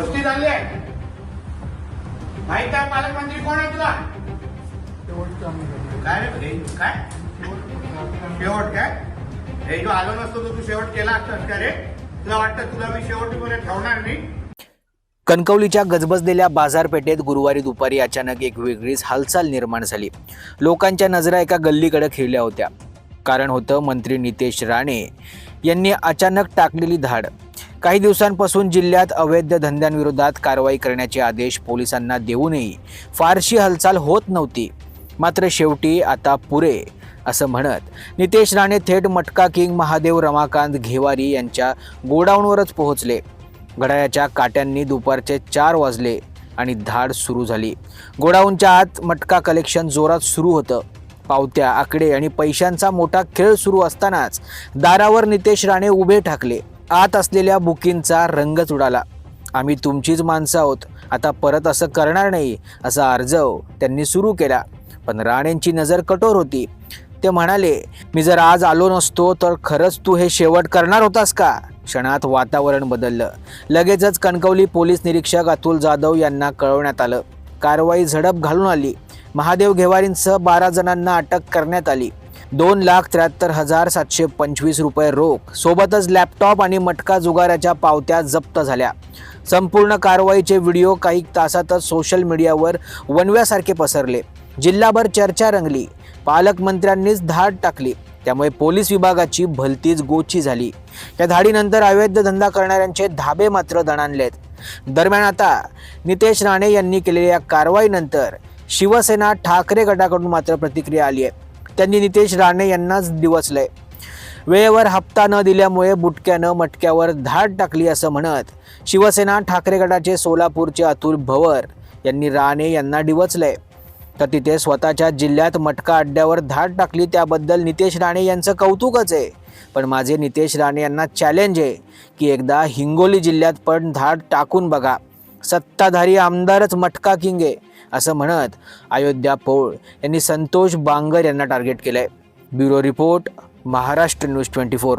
मस्ती झाली आहे. माहीत आहे पालकमंत्री कोण आहे तुला? काय रे काय? शेवट काय? हे जो आलो नसतो तर तू शेवट केला असतास का रे? तुला वाटतं तुला मी शेवटीपर्यंत ठेवणार नाही? कणकवलीच्या गजबजलेल्या बाजारपेठेत गुरुवारी दुपारी अचानक एक वेगळीच हालचाल निर्माण झाली. लोकांच्या नजरा एका गल्लीकडे खिळल्या होत्या. कारण होतं मंत्री नितेश राणे यांनी अचानक टाकलेली धाड. काही दिवसांपासून जिल्ह्यात अवैध धंद्यांविरोधात कारवाई करण्याचे आदेश पोलिसांना देऊनही फारशी हालचाल होत नव्हती. मात्र शेवटी आता पुरे असं म्हणत नितेश राणे थेट मटका किंग महादेव रमाकांत घेवारी यांच्या गोडाऊनवरच पोहोचले. घड्याळाच्या काट्यांनी दुपारचे चार वाजले आणि धाड सुरू झाली. गोडाऊनच्या आत मटका कलेक्शन जोरात सुरू होतं. पावत्या आकडे आणि पैशांचा मोठा खेळ सुरू असतानाच दारावर नितेश राणे उभे ठाकले. आत असलेल्या बुकिंगचा रंगच उडाला आम्ही तुमचीच माणसं आहोत. आता परत असं करणार नाही असा अर्जव त्यांनी सुरू केला. पण राणेंची नजर कठोर होती. ते म्हणाले मी जर आज आलो नसतो तर खरंच तू हे शेवट करणार होतास का? क्षणात वातावरण बदललं. लगेचच कणकवली पोलीस निरीक्षक अतुल जाधव यांना कळवण्यात आलं. कारवाई झडप घालून आली. महादेव घेवारींसह बारा जणांना अटक करण्यात आली. दोन लाख त्र्याहत्तर हजार सातशे पंचवीस रुपये रोख. सोबतच लॅपटॉप आणि मटका जुगाराच्या पावत्या जप्त झाल्या. संपूर्ण कारवाईचे व्हिडिओ काही तासातच सोशल मीडियावर वनव्यासारखे पसरले. जिल्हाभर चर्चा रंगली. पालकमंत्र्यांनीच धाड टाकली. त्यामुळे पोलीस विभागाची भलतीच गोची झाली. या धाडीनंतर अवैध धंदा करणाऱ्यांचे धाबे मात्र दणाणलेत. दरम्यान आता नितेश राणे यांनी केलेल्या कारवाईनंतर शिवसेना ठाकरे गटाकडून मात्र प्रतिक्रिया आली आहे. त्यांनी नितेश राणे यांनाच दिवसलंय. वेळेवर हप्ता न दिल्यामुळे बुटक्यानं मटक्यावर धाड टाकली असं म्हणत शिवसेना ठाकरे गटाचे सोलापूरचे अतुल भवर यांनी राणे यांना डिवचलंय तर तिथे स्वतःच्या जिल्ह्यात मटका अड्ड्यावर धाड टाकली त्याबद्दल नितेश राणे यांचं कौतुकच आहे. पण माझे नितेश राणे यांना चॅलेंज आहे की एकदा हिंगोली जिल्ह्यात पण धाड टाकून बघा. सत्ताधारी आमदारच मटका किंग आहे असं म्हणत अयोध्या पौळ यांनी संतोष बांगर यांना टार्गेट केलंय. Bureau report Maharashtra news twenty four.